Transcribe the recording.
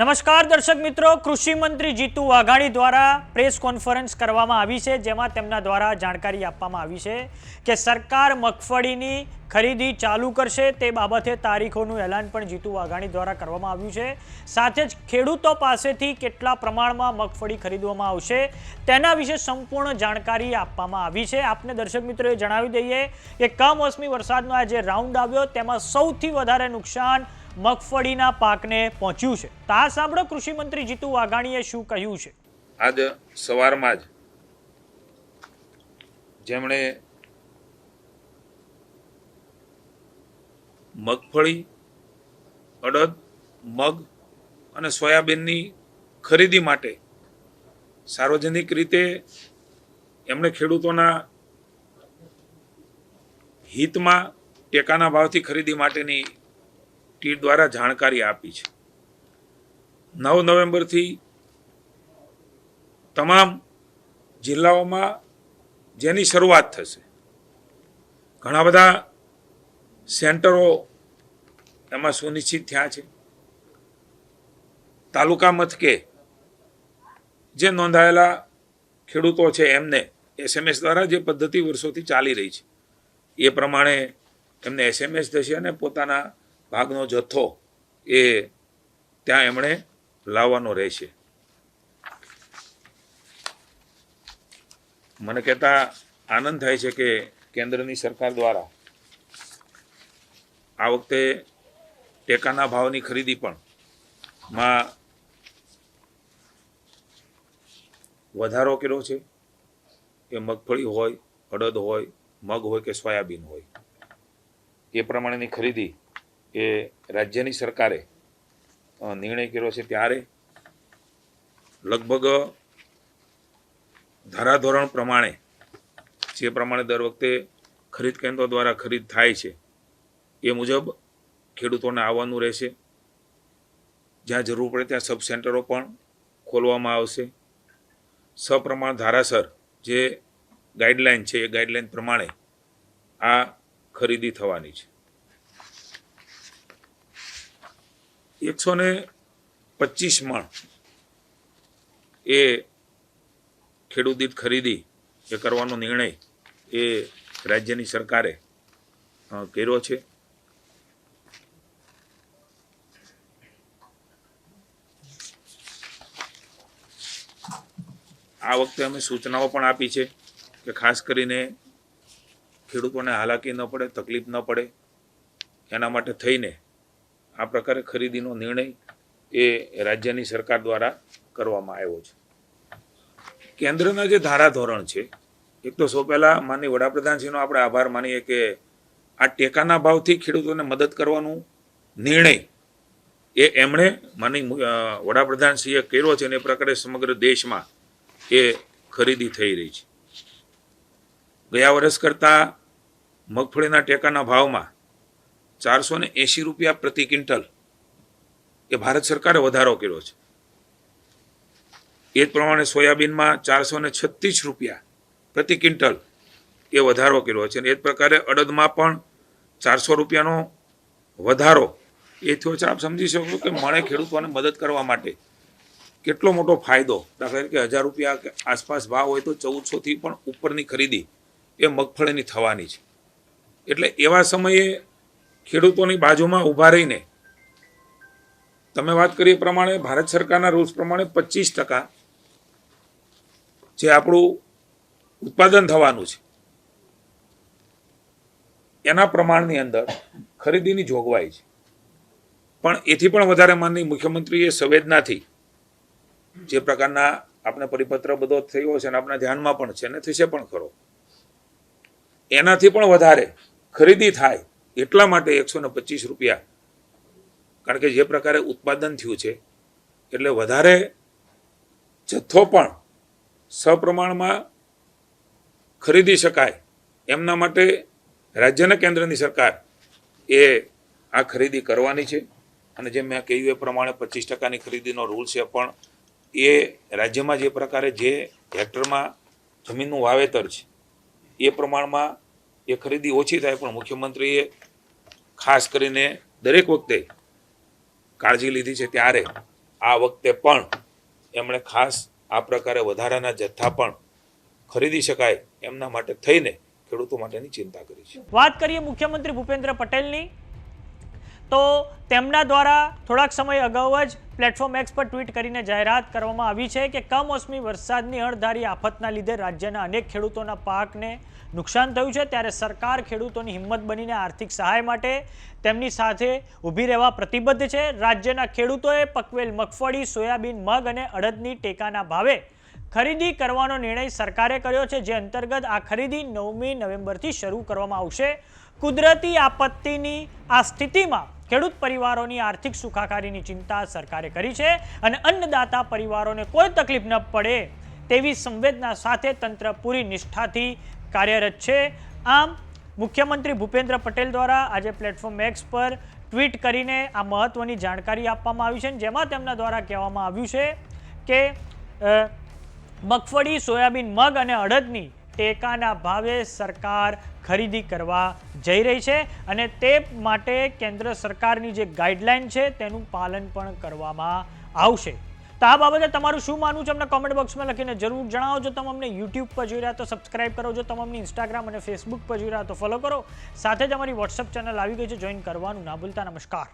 નમસ્કાર દર્શક મિત્રો, કૃષિ મંત્રી જીતુ વાઘાણી દ્વારા પ્રેસ કોન્ફરન્સ કરવામાં આવી છે, જેમાં તેમના દ્વારા જાણકારી આપવામાં આવી છે કે સરકાર મગફળીની ખરીદી ચાલુ કરશે, તે બાબતે તારીખોનું એલાન પણ જીતુ વાઘાણી દ્વારા કરવામાં આવ્યું છે. સાથે જ ખેડૂતો પાસેથી કેટલા પ્રમાણમાં મગફળી ખરીદવામાં આવશે, તેના વિશે સંપૂર્ણ જાણકારી આપવામાં આવી છે. આપને દર્શક મિત્રોએ જણાવી દઈએ કે કમોસમી વરસાદનો આ જે રાઉન્ડ આવ્યો, તેમાં સૌથી વધારે નુકસાન મગફળીના પાકને પહોંચ્યું છે. તો સાંભળો કૃષિ મંત્રી જીતુ વાઘાણીએ શું કહ્યું છે. આજ સવારમાં જ જેમણે મગફળી, અડદ, મગ અને સોયાબીનની ખરીદી માટે સાર્વજનિક રીતે એમણે ખેડૂતોના હિતમાં ટેકાના ભાવથી ખરીદી માટેની ટીટ દ્વારા જાણકારી આપી છે. નવ નવેમ્બરથી તમામ જિલ્લાઓમાં જેની શરૂઆત થશે. ઘણા બધા સેન્ટરો એમાં સુનિશ્ચિત થયા છે. તાલુકા મથકે જે નોંધાયેલા ખેડૂતો છે એમને એસએમએસ દ્વારા જે પદ્ધતિ વર્ષોથી ચાલી રહી છે. એ પ્રમાણે એમને એસએમએસ થશે અને પોતાના ભાગનો જથ્થો એ ત્યાં એમણે લાવવાનો રહેશે. મને કહેતા આનંદ થાય છે કે કેન્દ્રની સરકાર દ્વારા આ વખતે ટેકાના ભાવની ખરીદી પણ માં વધારો કર્યો છે. એ મગફળી હોય, અડદ હોય, મગ હોય કે સોયાબીન હોય. એ પ્રમાણેની ખરીદી એ રાજ્યની સરકારે નિર્ણય કર્યો છે ત્યારે લગભગ ધારાધોરણ પ્રમાણે, જે પ્રમાણે દર વખતે ખરીદ કેન્દ્રો દ્વારા ખરીદ થાય છે, એ મુજબ ખેડૂતોને આવવાનું રહેશે. જ્યાં જરૂર પડે ત્યાં સબ સેન્ટરો પણ ખોલવામાં આવશે. સપ્રમાણ ધારાસર જે ગાઈડલાઈન છે, એ ગાઈડલાઈન પ્રમાણે આ ખરીદી થવાની છે. એકસો ને પચીસ મણ એ ખેડૂત દીઠ ખરીદી, એ કરવાનો નિર્ણય એ રાજ્યની સરકારે કર્યો છે. આ વખતે અમે સૂચનાઓ પણ આપી છે કે ખાસ કરીને ખેડૂતોને હાલાકી ન પડે, તકલીફ ન પડે, એના માટે થઈને આ પ્રકારે ખરીદીનો નિર્ણય એ રાજ્યની સરકાર દ્વારા કરવામાં આવ્યો છે. કેન્દ્રના જે ધારાધોરણ છે, એક તો સૌ પહેલાં માનની વડાપ્રધાનશ્રીનો આપણે આભાર માનીએ કે આ ટેકાના ભાવથી ખેડૂતોને મદદ કરવાનું નિર્ણય એ એમણે માની વડાપ્રધાનશ્રીએ કર્યો છે અને એ પ્રકારે સમગ્ર દેશમાં એ ખરીદી થઈ રહી છે. ગયા વર્ષ કરતાં મગફળીના ટેકાના ભાવમાં ચારસો ને એંશી રૂપિયા પ્રતિ ક્વિન્ટલ એ ભારત સરકારે વધારો કર્યો છે. એ જ પ્રમાણે સોયાબીનમાં ચારસો ને છત્રીસ રૂપિયા પ્રતિ ક્વિન્ટલ એ વધારો કર્યો છે અને એ જ પ્રકારે અડદમાં પણ ચારસો રૂપિયાનો વધારો એ થયો છે. આપ સમજી શકો કે મળે ખેડૂતોને મદદ કરવા માટે કેટલો મોટો ફાયદો, દાખલા તરીકે હજાર રૂપિયા આસપાસ ભાવ હોય તો ચૌદસોથી પણ ઉપરની ખરીદી એ મગફળીની થવાની છે. એટલે એવા સમયે ખેડૂતોની બાજુમાં ઊભા રહીને, તમે વાત કરી એ પ્રમાણે ભારત સરકારના રૂલ્સ પ્રમાણે પચીસ ટકા જે આપણું ઉત્પાદન થવાનું છે, એના પ્રમાણની અંદર ખરીદીની જોગવાઈ છે. પણ એથી પણ વધારે માનની મુખ્યમંત્રીએ સંવેદનાથી જે પ્રકારના આપણે પરિપત્ર બધો થયો છે અને આપણા ધ્યાનમાં પણ છે, અને થશે પણ ખરો. એનાથી પણ વધારે ખરીદી થાય એટલા માટે એકસો ને પચીસ રૂપિયા. કારણ કે જે પ્રકારે ઉત્પાદન થયું છે, એટલે વધારે જથ્થો પણ સપ્રમાણમાં ખરીદી શકાય. એમના માટે રાજ્યના કેન્દ્રની સરકાર એ આ ખરીદી કરવાની છે. અને જેમ મેં કહ્યું એ પ્રમાણે પચીસ ટકાની ખરીદીનો રૂલ છે, પણ એ રાજ્યમાં જે પ્રકારે જે હેક્ટરમાં જમીનનું વાવેતર છે, એ પ્રમાણમાં એ ખરીદી ઓછી થાય, પણ મુખ્યમંત્રીએ ખાસ કરીને દરેક વખતે કાળજી લીધી છે ત્યારે આ વખતે પણ એમણે ખાસ આ પ્રકારે વધારાના જથ્થા પણ ખરીદી શકાય એમના માટે થઈને ખેડૂતો માટેની ચિંતા કરી છે. વાત કરીએ મુખ્યમંત્રી ભૂપેન્દ્ર પટેલની, તો તેમના દ્વારા થોડાક સમય અગાઉ જ પ્લેટફોર્મ એક્સ પર ટ્વીટ કરીને જાહેરાત કરવામાં આવી છે કે કમોસમી વરસાદની અણધારી આફતના લીધે રાજ્યના અનેક ખેડૂતોના પાકને નુકસાન થયું છે. ત્યારે સરકાર ખેડૂતોની હિંમત બનીને આર્થિક સહાય માટે તેમની સાથે ઊભી રહેવા પ્રતિબદ્ધ છે. રાજ્યના ખેડૂતોએ પકવેલ મગફળી, સોયાબીન, મગ અને અડદની ટેકાના ભાવે ખરીદી કરવાનો નિર્ણય સરકારે કર્યો છે, જે અંતર્ગત આ ખરીદી નવમી નવેમ્બરથી શરૂ કરવામાં આવશે. કુદરતી આપત્તિની આ સ્થિતિમાં ખેડૂત પરિવારોની આર્થિક સુખાકારીની ચિંતા સરકારે કરી છે અને અન્નદાતા પરિવારોને કોઈ તકલીફ ન પડે તેવી સંવેદના સાથે તંત્ર પૂરી નિષ્ઠાથી કાર્યરત છે. આમ, મુખ્યમંત્રી ભૂપેન્દ્ર પટેલ દ્વારા આજે પ્લેટફોર્મ એક્સ પર ટ્વીટ કરીને આ મહત્વની જાણકારી આપવામાં આવી છે જેમાં તેમના દ્વારા કહેવામાં આવ્યું છે કે મગફળી, સોયાબીન, મગ અને અડદની ટેકાના ભાવે સરકાર ખરીદી કરવા જઈ રહી છે અને તે માટે કેન્દ્ર સરકારની જે ગાઈડલાઈન છે તેનું પાલન પણ કરવામાં આવશે. તો આ બાબતે તમારું શું માનવું છે? અમને કોમેન્ટ બોક્સમાં લખીને જરૂર જણાવો. જો તમે અમને યુટ્યુબ પર જોઈ રહ્યા તો સબસ્ક્રાઇબ કરો. જો તમે અમને ઇન્સ્ટાગ્રામ અને ફેસબુક પર જોઈ રહ્યા તો ફોલો કરો. સાથે જ અમારી વોટ્સઅપ ચેનલ આવી ગઈ છે. જોઈન કરવાનું ના ભૂલતા. નમસ્કાર.